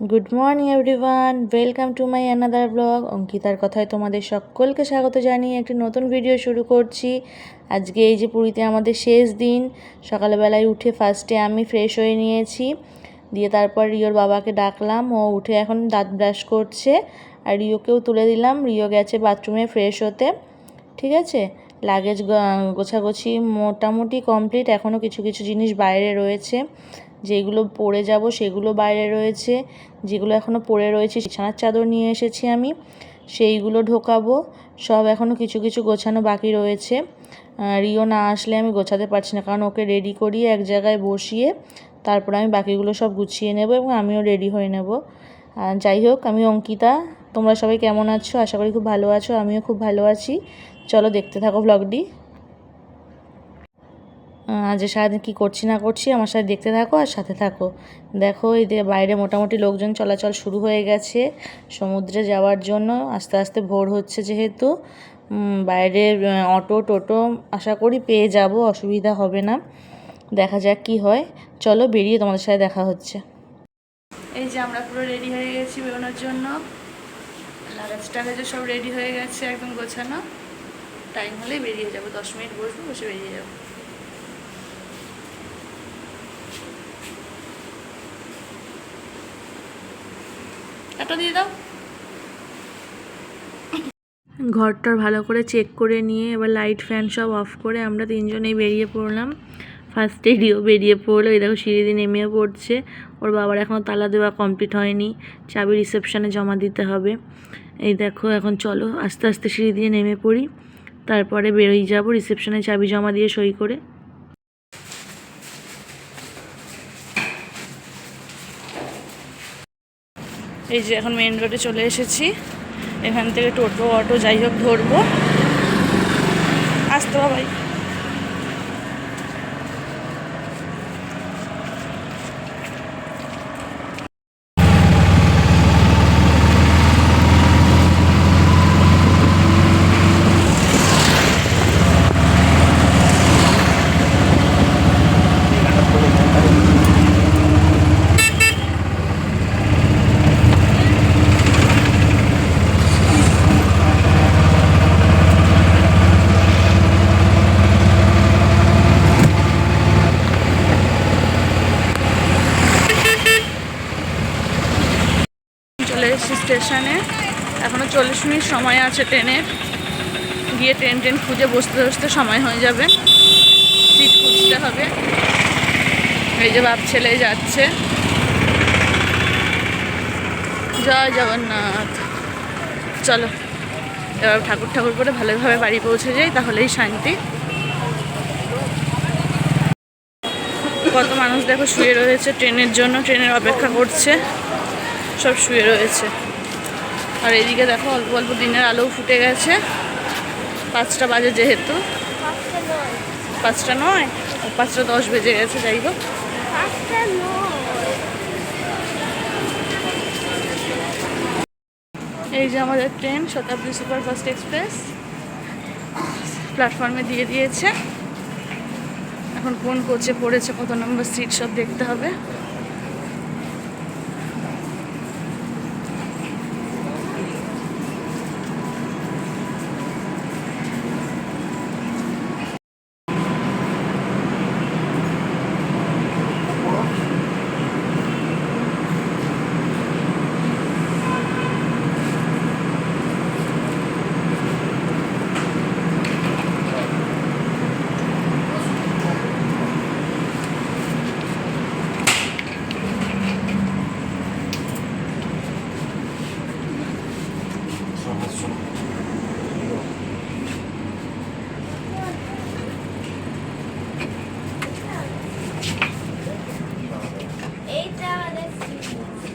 Good morning everyone welcome to my another blog অঙ্কিতার কথায় তোমাদের সকলকে স্বাগত জানিয়ে একটি নতুন ভিডিও শুরু করছি। আজকে এই যে পুরীতে আমাদের শেষ দিন, সকালবেলায় উঠে ফার্স্টে আমি ফ্রেশ হয়ে নিয়েছি। দিয়ে তারপর রিওর বাবাকে ডাকলাম, ও উঠে এখন দাঁত ব্রাশ করছে। আর রিওকেও তুলে দিলাম রিও গেছে বাথরুমে ফ্রেশ হতে। ঠিক আছে? লাগেজ গোছাগুছি মোটামুটি কমপ্লিট এখনও কিছু কিছু জিনিস বাইরে রয়েছে। যেগুলো পরে যাব সেগুলো বাইরে রয়েছে, যেগুলো এখনও পরে রয়েছে বিছানার চাদর নিয়ে এসেছি আমি, সেইগুলো ঢোকাবো, সব এখনও কিছু কিছু গোছানো বাকি রয়েছে। রিও না আসলে আমি গোছাতে পারছি না, কারণ ওকে রেডি করিয়ে এক জায়গায় বসিয়ে তারপর আমি বাকিগুলো সব গুছিয়ে নেব এবং আমিও রেডি হয়ে নেব। যাই হোক, আমি অঙ্কিতা, তোমরা সবাই কেমন আছো? আশা করি খুব ভালো আছো, আমিও খুব ভালো আছি। চলো দেখতে থাকো ব্লগটি আজ সারাদিন কী করছি না করছি আমার সাথে দেখতে থাকো আর সাথে থাকো। দেখো, এই যে বাইরে মোটামুটি লোকজন চলাচল শুরু হয়ে গেছে সমুদ্রে যাওয়ার জন্য। আস্তে আস্তে ভোর হচ্ছে যেহেতু। বাইরে অটো, টোটো আশা করি পেয়ে যাব, অসুবিধা হবে না। দেখা যাক কি হয়। চলো বেরিয়ে তোমাদের সাথে দেখা হচ্ছে। এই যে আমরা পুরো রেডি হয়ে গেছি বেরোনোর জন্য। লাগেজ সব রেডি হয়ে গেছে একদম গোছানো। টাইম হলেই বেরিয়ে যাব, দশ মিনিট বসবো, বসে বেরিয়ে যাব। একটা দিয়ে দাও। ঘরটার ভালো করে চেক করে নিয়ে এবার লাইট ফ্যান সব অফ করে আমরা তিনজনেই বেরিয়ে পড়লাম। ফার্স্টে রিও বেরিয়ে পড়ল, এই দেখো সিঁড়ি দিয়ে নেমেও পড়ছে। ওর বাবার এখনও তালা দেওয়া কমপ্লিট হয়নি, চাবি রিসেপশানে জমা দিতে হবে। এই দেখো এখন চলো, আস্তে আস্তে সিঁড়ি দিয়ে নেমে পড়ি। তারপরে বেরোই যাব রিসেপশানে চাবি জমা দিয়ে সই করে। এই যে এখন মেন রোডে চলে এসেছি। এখান থেকে টোটো, অটো, যাই হোক ধরবো। আসতে বাবাই চলে এসেছি স্টেশনে। এখনও চল্লিশ মিনিট সময় আছে ট্রেনের গিয়ে ট্রেন ট্রেন খুঁজে বসতে বসতে সময় হয়ে যাবে। সিট খুঁজতে হবে। এই যে বাপ ছেলে যাচ্ছে। জয় জগন্নাথ। চলো, এবার ঠাকুর ঠাকুর করে ভালোভাবে বাড়ি পৌঁছে যাই, তাহলেই শান্তি। কত মানুষ দেখো শুয়ে রয়েছে, ট্রেনের জন্য, ট্রেনের অপেক্ষা করছে। সব শুয়ে রয়েছে। আর এদিকে দেখো অল্প অল্প দিনের আলোও ফুটে গেছে। পাঁচটা বাজে যেহেতু। পাঁচটা নয়? পাঁচটা দশ বেজে গেছে, যাই হোক। এই যে আমাদের ট্রেন, শতাব্দী সুপারফাস্ট এক্সপ্রেস। প্ল্যাটফর্মে দিয়ে দিয়েছে। এখন কোন কোচে পড়েছে, কত নম্বর সিট সব দেখতে হবে।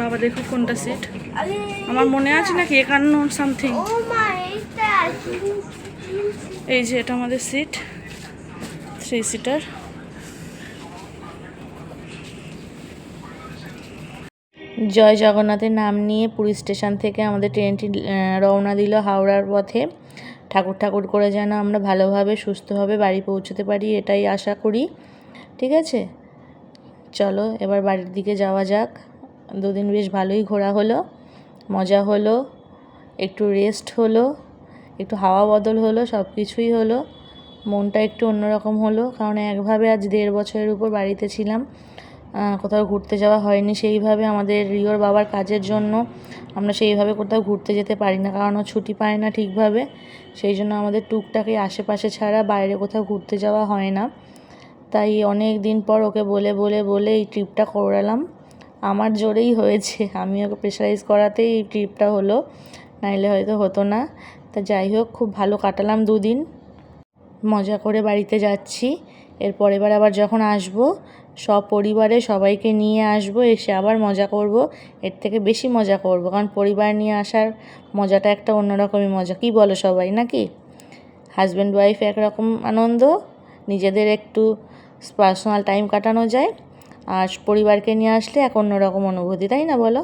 বাবা, দেখো কোনটা সিট আমার মনে আছে নাকি? একান্ন সামথিং এই যে এটা আমাদের সিট থ্রি সিটার জয় জগন্নাথের নাম নিয়ে পুরী স্টেশন থেকে আমাদের ট্রেনটি রওনা দিল হাওড়ার পথে। ঠাকুর ঠাকুর করে যেন আমরা ভালোভাবে, সুস্থভাবে বাড়ি পৌঁছতে পারি, এটাই আশা করি। ঠিক আছে? চলো, এবার বাড়ির দিকে যাওয়া যাক। দুদিন বেশ ভালোই ঘোরা হলো, মজা হলো, একটু রেস্ট হলো, একটু হাওয়া বদল হলো, সব কিছুই হলো, মনটা একটু অন্যরকম হলো, কারণ একভাবে আজ দেড় বছরের উপর বাড়িতে ছিলাম কোথাও ঘুরতে যাওয়া হয়নি, সেইভাবে আমাদের রিওর বাবার কাজের জন্য আমরা সেইভাবে কোথাও ঘুরতে যেতে পারি না, কারণ ছুটি পায় না ঠিকভাবে, সেই জন্য আমাদের টুকটাক আশেপাশে ছাড়া বাইরে কোথাও ঘুরতে যাওয়া হয় না, তাই অনেক দিন পর ওকে বলে বলে বলে এই ট্রিপটা করালাম। আমার জোরেই হয়েছে। আমি ওকে প্রেশারাইজ করাতেই এই ট্রিপটা হলো, নাইলে হয়তো হতো না। তা যাই হোক, খুব ভালো কাটালাম দুদিন। মজা করে বাড়িতে যাচ্ছি। এরপর এবার আবার যখন আসব, সব পরিবারে সবাইকে নিয়ে আসব, এসে আবার মজা করব। এর থেকে বেশি মজা করব, কারণ পরিবার নিয়ে আসার মজাটা একটা অন্যরকমই মজা। কি বলো সবাই, নাকি? হাজব্যান্ড ওয়াইফ একরকম আনন্দ, নিজেদের একটু পার্সোনাল টাইম কাটানো যায়। আর পরিবারকে নিয়ে আসলে এক অন্যরকম অনুভূতি তাই না বলো?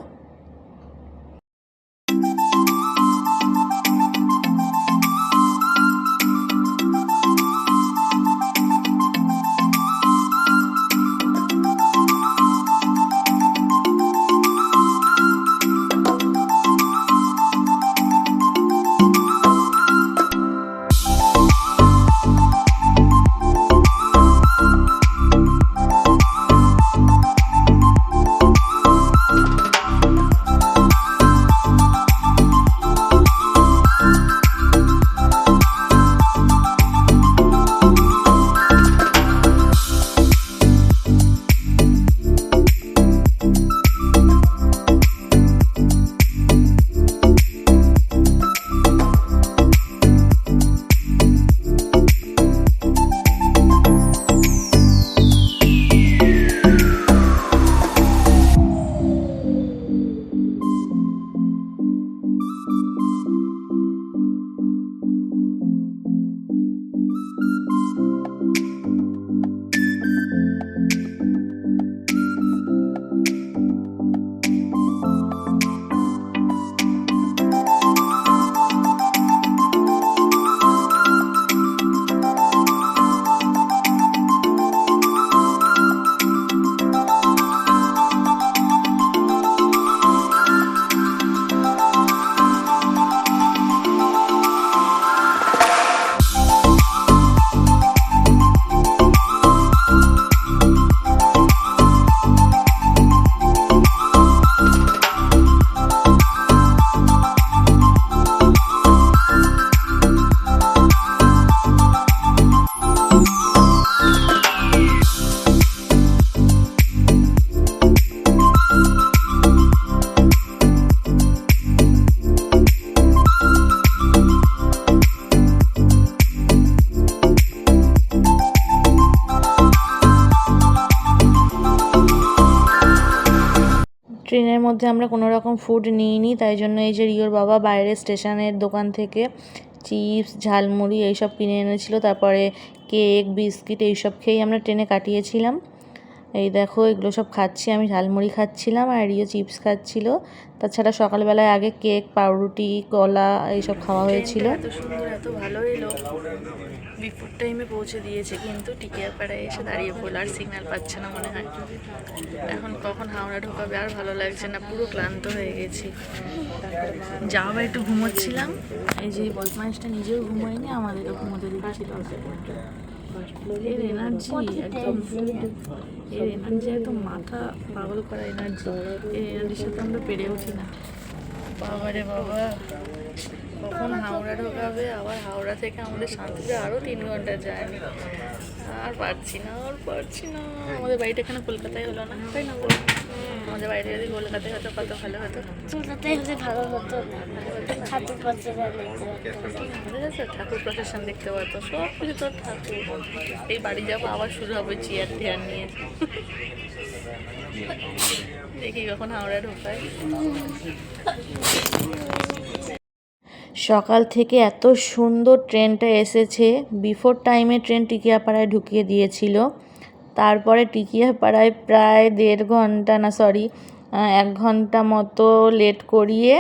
ট্রেনের মধ্যে আমরা কোনো রকম ফুড নিইনি, তাই জন্য এই যে রিওর বাবা বাইরে স্টেশনের দোকান থেকে চিপস, ঝালমুড়ি এইসব কিনে এনেছিল, তারপরে কেক, বিস্কিট এইসব খেয়েই আমরা ট্রেনে কাটিয়েছিলাম। এই দেখো এগুলো সব খাচ্ছি, আমি ঝালমুড়ি খাচ্ছিলাম আর রিও চিপস খাচ্ছিল। তাছাড়া সকালবেলায় আগে কেক, পাউরুটি, কলা এইসব খাওয়া হয়েছিল। এত সুন্দর, এত ভালো এলো। বিফোর টাইমে পৌঁছে দিয়েছে, কিন্তু টিকিয়াপাড়ায় এসে দাঁড়িয়ে পড়ল আর সিগন্যাল পাচ্ছে না মনে হয়। এখন কখন হাওড়া ঢোকাবে আর ভালো লাগছে না, পুরো ক্লান্ত হয়ে গেছি। যা আবার একটু ঘুমোচ্ছিলাম, এই যে বদমাইশটা নিজেও ঘুমোয়নি, আমাদেরও ঘুমোতে দিচ্ছিল। এর এনার্জি একদম, এর এনার্জি একদম মাথা পাগল করা এনার্জি এই এনার্জির সাথে আমরা পেরে উঠি না। বাবারে বাবা। কখন হাওড়া ঢোকাবে আবার হাওড়া থেকে আমাদের শান্তিতে আরও তিন ঘণ্টা জার্নি। আর পারছি না আর পারছি না। আমাদের বাড়িটা এখানে কলকাতায় হলো না। তাই না বল? আমাদের বাড়িটা যদি কলকাতায় হতো কত ভালো হতো। কলকাতায় হলে ভালো হতো ঠাকুর ঠাকুর প্রসেশন দেখতে পারতো সব কিছু তোর ঠাকুর। এই বাড়ি যাব আবার শুরু হবে চেয়ার টেয়ার নিয়ে। দেখি কখন হাওড়া ঢোকায়। সকাল থেকে এত সুন্দর ট্রেনটা এসেছে। বিফোর টাইমে ট্রেন টিকিয়াপাড়ায় ঢুকিয়ে দিয়েছিল। তারপরে টিকিয়াপাড়ায় প্রায় দেড় ঘণ্টা না সরি এক ঘণ্টা মতো লেট করিয়ে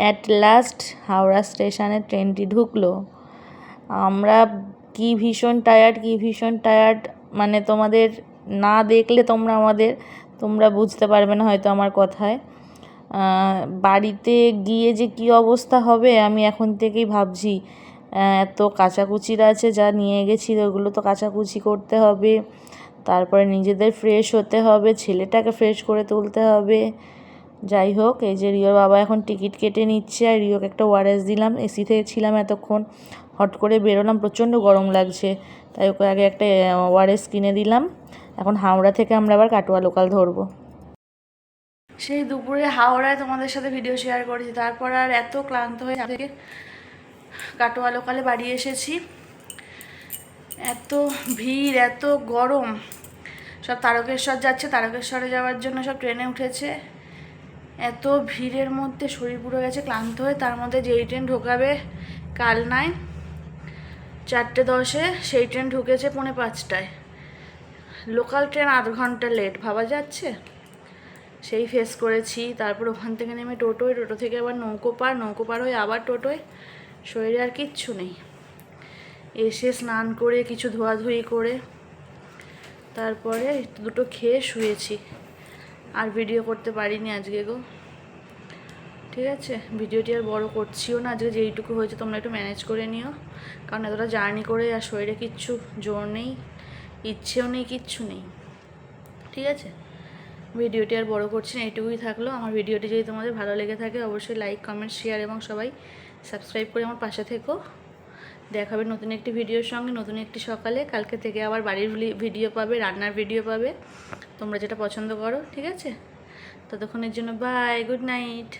অ্যাট লাস্ট হাওড়া স্টেশনে ট্রেনটি ঢুকলো। আমরা কি ভীষণ টায়ার্ড কি ভীষণ টায়ার্ড মানে তোমাদের না দেখলে তোমরা আমাদের, তোমরা বুঝতে পারবে না হয়তো আমার কথায়। বাড়িতে গিয়ে যে কি অবস্থা হবে আমি এখন থেকেই ভাবছি। এত কাচাকুচির আছে যা নিয়ে গেছি ওগুলো তো কাচাকুচি করতে হবে। তারপরে নিজেদের ফ্রেশ হতে হবে, ছেলেটাকে ফ্রেশ করে তুলতে হবে। যাই হোক, এই যে রিওর বাবা এখন টিকিট কেটে নিচ্ছে, আর রিওকে একটা ওয়ারেস দিলাম এসিতে ছিলাম এতক্ষণ। হট করে বেরোলাম, প্রচণ্ড গরম লাগছে, তাই ওকে আগে একটা ওয়ারেস কিনে দিলাম। এখন হাওড়া থেকে আমরা আবার কাটোয়া লোকাল ধরবো। সেই দুপুরে হাওড়ায় তোমাদের সাথে ভিডিও শেয়ার করেছি। তারপর আর এত ক্লান্ত হয়ে থেকে কাটোয়া লোকালে বাড়ি এসেছি। এত ভিড়, এত গরম। সব তারকেশ্বর যাচ্ছে, তারকেশ্বরে যাওয়ার জন্য সব ট্রেনে উঠেছে। এত ভিড়ের মধ্যে শরীর পুরো গেছে, ক্লান্ত হয়ে। তার মধ্যে যেই ট্রেন ঢোকাবে, কাল নাই, চারটে দশে সেই ট্রেন ঢুকেছে পৌনে পাঁচটায়। লোকাল ট্রেন আধ ঘণ্টা লেট ভাবা যাচ্ছে? সেই ফেস করেছি, তারপর ওখান থেকে নেমে টোটোয়, টোটো থেকে আবার নৌকো পার নৌকো পার হয়ে আবার টোটোয়, শরীরে আর কিচ্ছু নেই। এসে স্নান করে, কিছু ধোয়াধুয়ি করে, তারপরে দুটো খেয়ে শুয়েছি। আর ভিডিও করতে পারিনি আজকে গো। ঠিক আছে? ভিডিওটি আর বড় করছিও না, আজকে যেইটুকু হয়েছে তোমরা একটু ম্যানেজ করে নিও। কারণ এতটা জার্নি করে আর শরীরে কিচ্ছু জোর নেই, ইচ্ছেও নেই, কিচ্ছু নেই। ঠিক আছে? ভিডিওটি আর বড় করছি না এটুকুই থাকল। আমার ভিডিওটি যদি তোমাদের ভালো লেগে থাকে, অবশ্যই লাইক কমেন্ট শেয়ার এবং সবাই সাবস্ক্রাইব করে আমার পাশে থেকো। দেখাবে নতুন একটি ভিডিওর সঙ্গে, নতুন একটি সকালে। কালকে থেকে আবার বাড়ির ভিডিও পাবে, রান্নার ভিডিও পাবে। তোমরা যেটা পছন্দ করো, ঠিক আছে? ততক্ষণের জন্য বাই গুড নাইট